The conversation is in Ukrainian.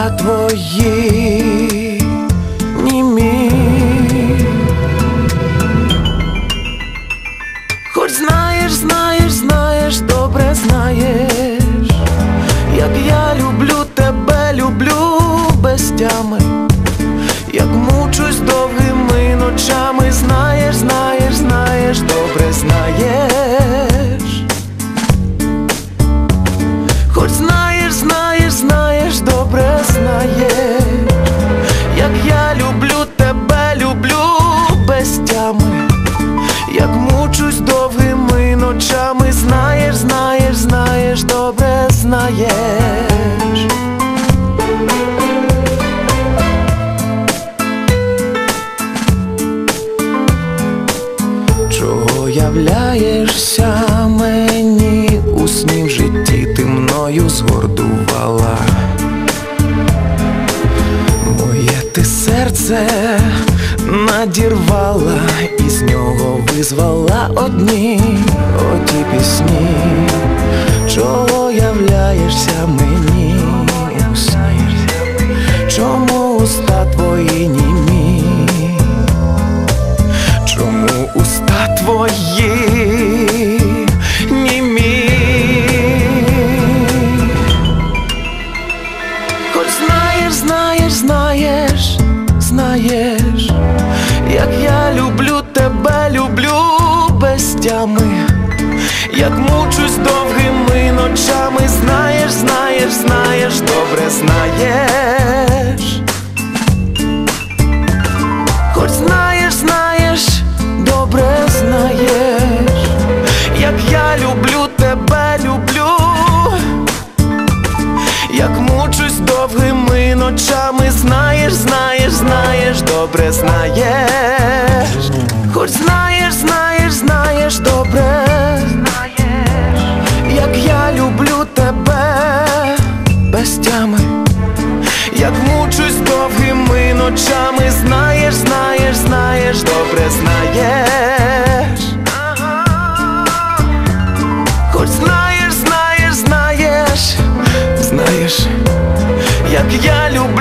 Уста твої німі? Хоч знаєш, знаєш, знаєш, добре знаєш, як я люблю тебе, люблю без тями, як мучусь довгими ночами, знаєш, знаєш, знаєш, добре знаєш. Хоч знаєш, знаєш, знаєш, знаєш, як я люблю тебе, люблю без тями, як мучусь довгими ночами, знаєш, знаєш, знаєш, добре знаєш. Чого являєшся ти серце надірвала, і з нього визвала одні оті пісні. Чого являєшся мені? Чому уста твої німі? Чому уста твої як я люблю тебе, люблю без тями, як мучусь довгими ночами, знаєш, знаєш, знаєш, добре знаєш. Хоч знаєш, знаєш, добре знаєш, як я люблю тебе, люблю, як мучусь довгими ночами, знаєш, знаєш, добре знаєш, хоч знаєш, знаєш, знаєш, добре знаєш, як я люблю тебе без тями. Як мучусь довгими ночами, знаєш, знаєш, знаєш, добре знаєш. Хоч знаєш, знаєш, знаєш, знаєш, як я люблю